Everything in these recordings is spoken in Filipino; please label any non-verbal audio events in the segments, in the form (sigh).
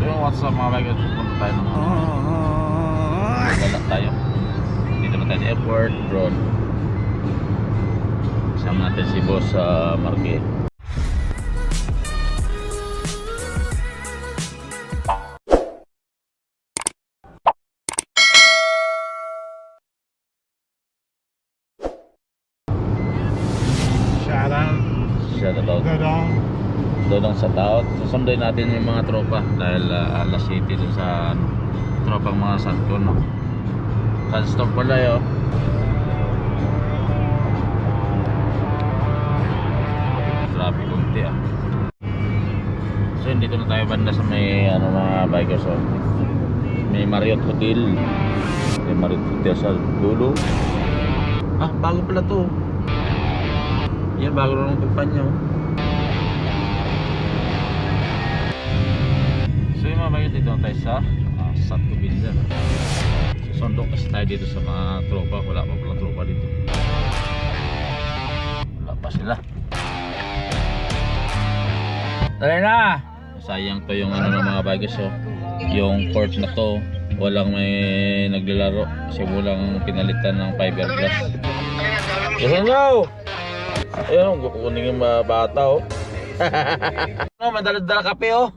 So yung what's up mga bikers, pupunta tayo ng Wala tayo. Dito na tayo sa airport, drone. Kasama natin si boss sa market. Shout Shout out. Dodong. Dodong sa taot. Susunduin natin yung mga tropa dahil uh, alas city dun sa ano, tropang mga Sankon. No? Sunstop pala yun. Traffic kunti ah. So dito na tayo banda sa may ano mga bikers oh. May Marriott Hotel. May Marriott Hotel sa dulo. Ah, bago pala to. Yan, bago lang ang kumpanya oh. So yung mga bikers dito na tayo sa uh, Satco Binzan. Susundo kasi tayo dito sa mga tropa. Wala pa pala tropa dito. Wala pa sila. Dali na! Sayang to yung ano ng mga bikers oh. Yung court na to, walang may naglalaro kasi walang pinalitan ng fiberglass. Yes, no! Ayun, kukunin yung mga bata oh. (laughs) ano, may dala-dala kape oh.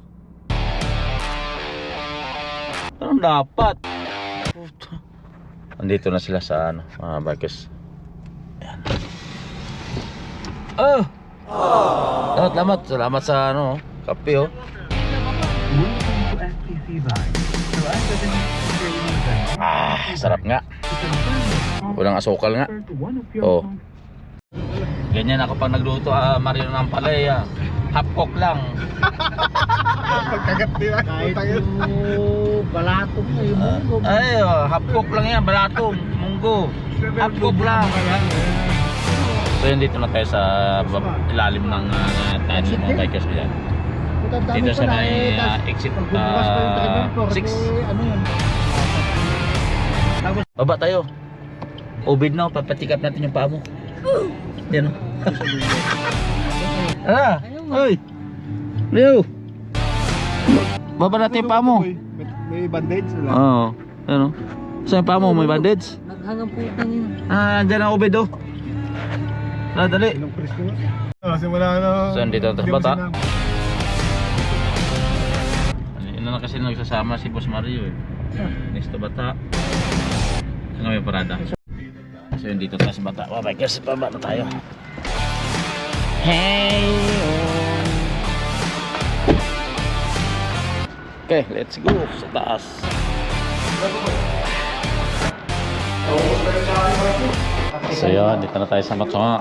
Anong dapat? Puta. Andito na sila sa ano, mga bikers. Ayan. Oh! Salamat, salamat. Salamat sa ano, kape oh. Train event, Ah, sarap nga. Walang asukal nga. Oh. Ganyan ako pag nagluto, ah, Mario ng palay, ah. Half cook lang. Pagkagat nila. Putang yun. balatong na yung Ah, munggo. ay, oh, half cook lang yan, balatong, munggo. Half cook lang. So yun, dito na tayo sa bab- ilalim ng uh, tent ng mga bikers dyan. Dito sa may ah, exit ah, 6. Ano yun? Baba tayo. Ubid na, papatikap natin yung paa mo. Yan. (laughs) Ala! Uy! Leo! Baba natin yung paa mo. May, may bandage sila. Oo. Ano? Saan yung paa mo? May bandage? Naghangang putang yun. Ah, andyan ang ubid oh. Tara, dali. Ilang presko nga. Ah, simula na. Saan dito mo bata? Ano na kasi nagsasama si Boss Mario eh. Next to bata. Ano may parada? So yun dito tayo sa bata. Wow, bikers, baba na tayo. Hey! oh. Okay, let's go sa taas. So yun, dito na tayo sa Matsunga.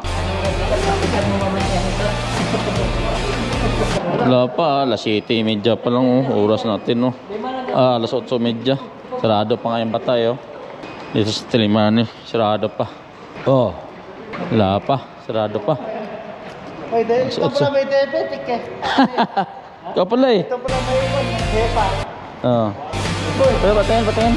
Wala pa, alas 7.30 pa lang oh, oras natin no. Ah, alas 8.30. Sarado pa nga yung batay oh. Dito sa Tilimani, sarado pa. Oh, wala pa, sarado pa. May de, ito pala may diabetic eh. (laughs) Ikaw pala eh. Ito pala may hepa. Oh. Pero batain, batain.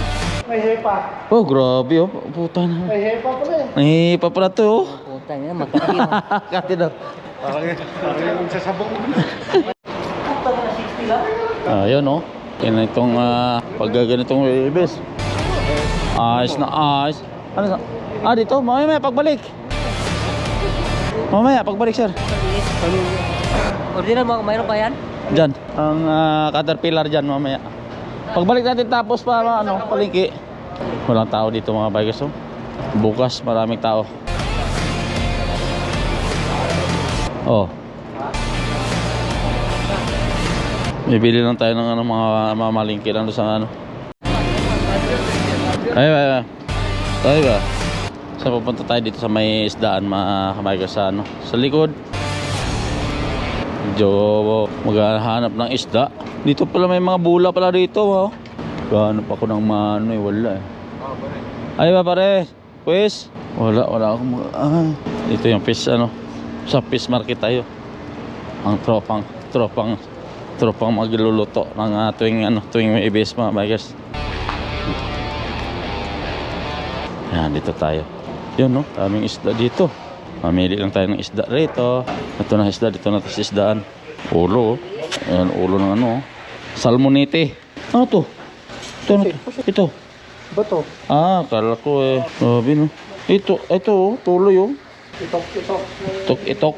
May hepa. Oh, grabe oh. Puta na. May hepa pala eh. May pa pala to oh. Putang yun, makakino. Kati daw. Parang parang yung sasabong. Putang na 60 lang. Ah, yun oh. Yan itong uh, paggaganitong ibis. Ayos na ayos. Ano sa? Ah, dito. Mamaya, pagbalik. Mamaya, pagbalik, sir. Original mo, mayroon pa yan? Diyan. Ang ah, caterpillar dyan, mamaya. Pagbalik natin tapos pa, ano, palingki. Walang tao dito mga bikers, oh. Bukas, maraming tao. Oh. Bibili lang tayo ng ano, mga mamalingki lang doon sa ano. Ay, ay, ay. Ba? Sa pupunta tayo dito sa may isdaan mga kabikers sa ano, sa likod. Medyo maghahanap ng isda. Dito pala may mga bula pala dito. Oh. Gahanap ako ng mano eh. Wala eh. Ay ba pare? Quiz? Wala, wala akong. Ah, dito yung fish ano. Sa fish market tayo. Ang tropang, tropang, tropang magluluto ng ah, tuwing ano, tuwing may ibis mga bikers. Yan, dito tayo. Yun no, daming isda dito. Mamili lang tayo ng isda rito. Ito na isda, dito na tayo sa isdaan. Ulo. oh. Ayan, ulo ng ano. oh. Salmonite. Ano to? Ito, ano to? Ito. Bato. Ah, kala ko eh. Sabi no. Ito, ito oh, tuloy oh. Itok, itok. Itok, itok.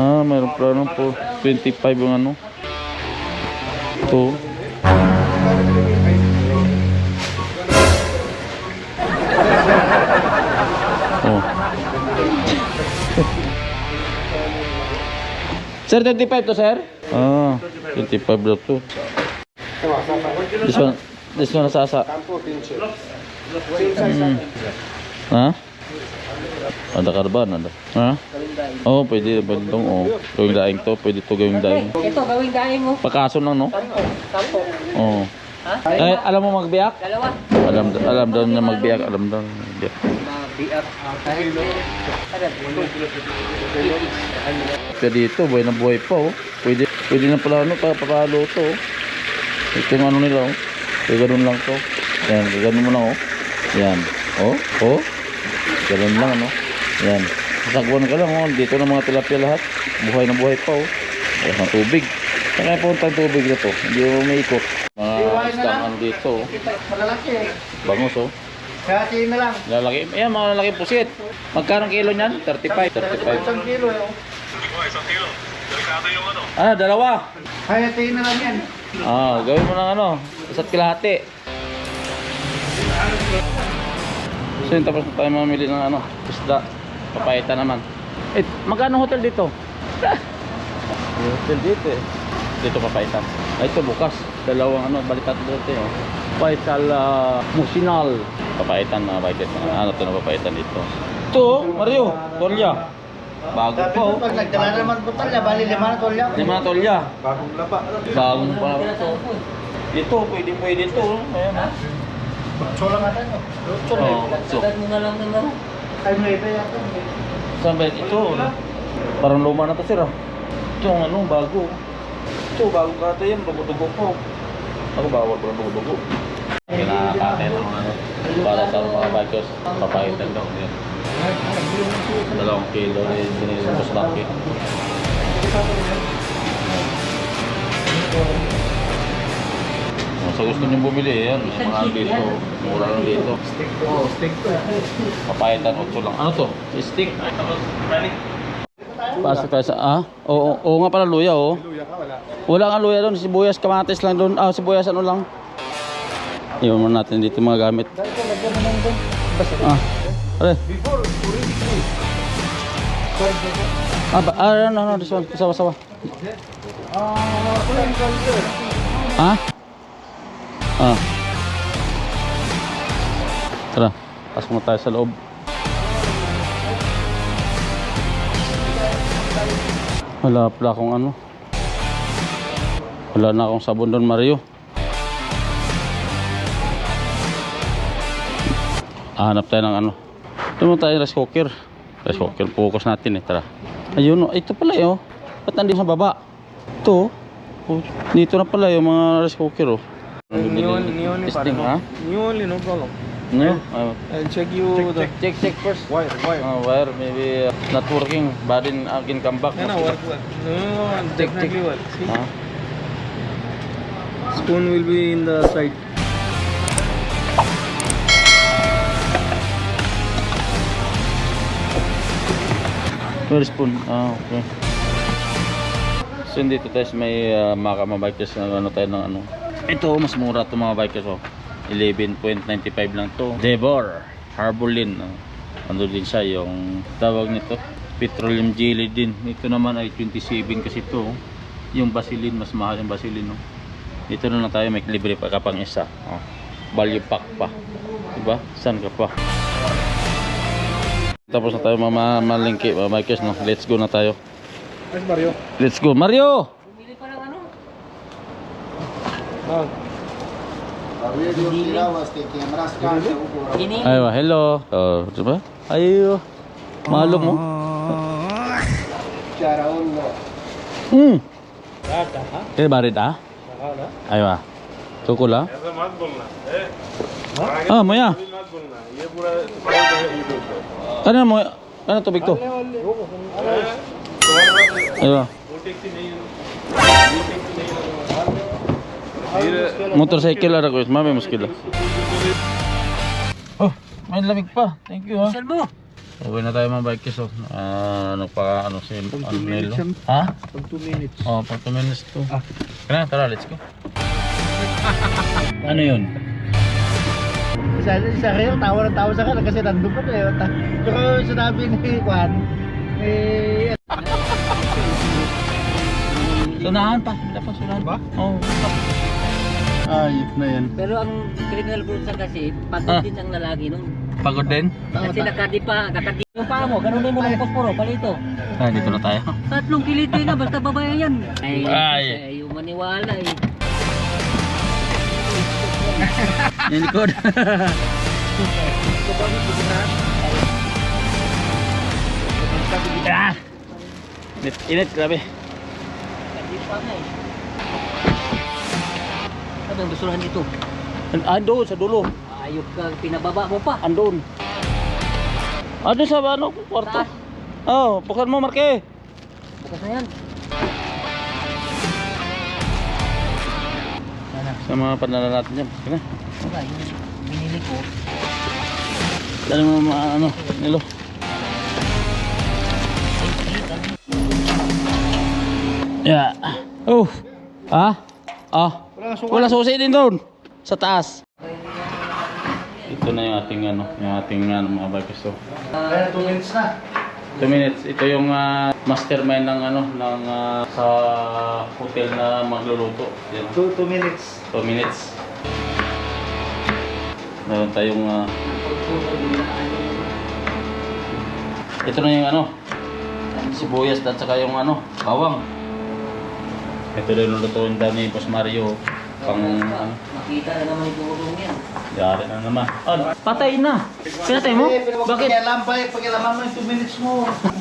Ah, mayroon plano po. 25 yung ano. Ito. Sir, 25 to, sir? Ah, 25 daw to. This one, this one nasasa. Mm. Ha? Ada karban, ada. Ha? Oh, pwede pwede tong oh. Gawing daing to, pwede to gawing daing. Ito, gawing dahil mo. Pakaso lang, no? Sampo. Oo. Ha? Eh, alam mo magbiyak? Dalawa. Alam, alam daw na magbiyak, alam daw na magbiyak. Mabiak. Kahit. Kaya dito, buhay na buhay pa, oh. Pwede, pwede na pala, ano, pa, papalo to, oh. Ito yung ano nila, oh. Kaya ganun lang to. Yan, kaya ganun mo lang, oh. Yan. Oh, oh. Ganun lang, ano. Yan. Sasagwan ka lang, oh. Dito na mga tilapia lahat. Buhay na buhay pa, oh. Wala ng tubig. Saka punta ang tubig na to. Hindi mo may ikot. Mga isdang ano dito, oh. Bangus, oh. Kaya na lang. Lalaki. Ayan, mga lalaki pusit. Magkano kilo niyan? 35. 35. Isang kilo eh. oh. Ah, dalawa. Kaya na lang yan. Ah, gawin mo ng ano, isa't kilahati. So yun, tapos na tayo mamili ng ano, isda. Papayita naman. Eh, magkano hotel dito? (laughs) May hotel dito eh. Dito papaitan. Ah, ito bukas. Dalawang ano, balikat dito eh. Oh. Paital uh, Musinal. Papaitan na balikat. Ano ito na papaitan dito. Ito, oh, Mario. Tolya. Bago ko, oh. pag nagdala naman po talya, bali lima na tolya. Lima na tolya. Bagong laba. Bagong pa. Dito, pwede pwede ito. oh. Ayan oh. Chola nga tayo. Oh, so, Dagdag mo na lang ng ano. Ay, may iba yata. saan ba ito? Parang luma na to sir ah. Ito ang ano, bago. Ito, bago kata yan, dugo-dugo po. Ako bawal parang dugo-dugo. Kinakate ng ano, para sa mga bikers, papakitan daw. Yan. Dalawang kilo sa mas laki. Kung sa gusto niyo bumili, yan. Mga ano dito, mura lang dito. Oh, stick to. Papayitan 8 lang. Ano to? Stick. Pasok tayo sa... Ah? Oo, oo, nga pala luya, oh. Luya ka, wala. Wala nga luya doon. Sibuyas, kamatis lang doon. Ah, sibuyas ano lang. Iwan muna natin dito mga gamit. Ah. Are. Before. Ah, ba, ah, no, no, this one. Sawa, sawa. Ah? Ah. Tara, pasok na tayo sa loob. Wala pala akong ano. Wala na akong sabon doon, Mario. Hanap tayo ng ano. Ito mo tayo rice cooker. Rice cooker, focus natin eh. Tara. Ayun, oh. ito pala eh, oh. Ba't nandito sa baba? Ito, oh. Dito na pala yung mga rice cooker, oh. New only, Testing, ha? New only, no problem. No? Uh, I'll check you the... check, check first. Wire, wire. Uh, wire, maybe uh, not working. But then again come back. No, no, work, work. No, Check, definitely work. See? Ha? Spoon will be in the side. Where spoon? Ah, okay. So dito sa may uh, mga kamabikers na ano tayo ng ano. Ito, mas mura to mga bikers oh. 11.95 lang to. Devor, Harbolin. Oh. Ano din siya yung tawag nito. Petroleum jelly din. Ito naman ay 27 kasi to. oh. Yung Vaseline, mas mahal yung Vaseline. Oh. Dito na lang tayo, may libre pa kapang isa. Oh. Value pack pa. Diba? San ka pa? Tapos na tayo mga malingki, mga bikers, no? Let's go na tayo. Yes, Mario. Let's go. Mario! Bumili pa ng ano. Ah. Aywa, hello. Oh, diba? Ayo. Malo mo. Hmm. Kaya barit ah? Aywa. Tukula. Ah, moya. Ano mo? Ano tubig to? Aywa. Motorcycle ara ko, mami muskila. Oh, may lamig pa. Thank you ha. Salbo. Uwi na tayo mga bikers oh. Ah, nagpa ano si ano Nelo. Ha? Pag 2 minutes. Oh, pag 2 minutes to. Ah. Kana, tara, let's go. ano yun? Sa sa kayo, tawa ng tawa sa kanila kasi nandun ka na eh. Ta- Tsaka sinabi ni Juan, eh, (laughs) Sunahan pa. Dapat sunahan Ba? Oo. ayop na yan. Pero ang criminal bulsa kasi, pagod Ah. din ang lalaki nun. Pagod din? Kasi nakadipa, nakadipa yung paa mo, ganun din mo ng posporo, palito. Ah, dito na tayo. Tatlong yun na, basta babae yan. Ay, Ay. ay, yung maniwala eh. Yan likod. (laughs) ah! Init, init, grabe. Ano ang basurahan dito? Andun, sa dulo. Ayok ka, pinababa mo pa. Andun. Andun sa ano, kwarto. Taas. Oh, buksan mo, Marke. Bukas na yan. Sa mga panala natin dyan. Sige na. Wala, yung binili ko. Dali mo mga ano, nilo. Yeah. Oh. Ah? Ah. Wala susi din doon. Sa taas. Ito na yung ating ano, yung ating ano, mga bikers to. Kaya 2 minutes na. 2 minutes. Ito yung ah, mastermind ng ano, ng ah, sa hotel na magluluto. Yan. 2 minutes. 2 minutes. Meron tayong ah, ito na yung ano, sibuyas at saka yung ano, bawang. Ito na yung lulutuin daw ni Boss Mario. Pang ano, Makita na naman yung tulong yan. yari na naman. Ah, patay na. Pinatay mo? Eh, Bakit? pakialam pa eh. Pakialaman mo yung 2 minutes mo.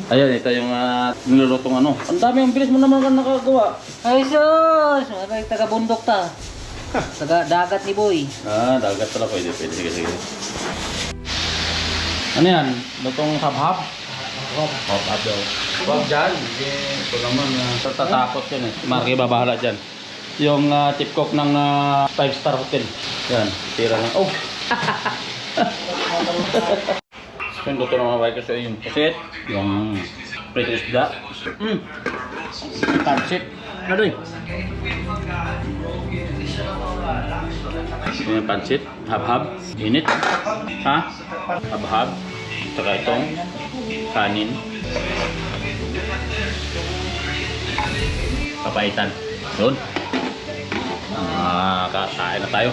Ayan, ito yung uh, nilulutong ano. Ang dami, ang bilis mo naman ka nakagawa. Ay sus! May taga-bundok ta. Taga dagat ni Boy. Ah, dagat pala pwede, pwede. Sige, sige. Ano yan? Lutong habhab? Hop. Hop daw. Huwag dyan. Eh, Ito naman, uh, tatakot yan eh. Marky babahala dyan. Yung uh, tip cook ng 5-star hotel. Yan, tira na. Oh! so, (laughs) yung luto ng mga bikers so yung pusit, yung prito isda. Mm. Pansit. Ano yun? Yung pansit, habhab, init. Ha? Habhab. Saka itong kanin. Papaitan. Doon. Ah, kakain na tayo.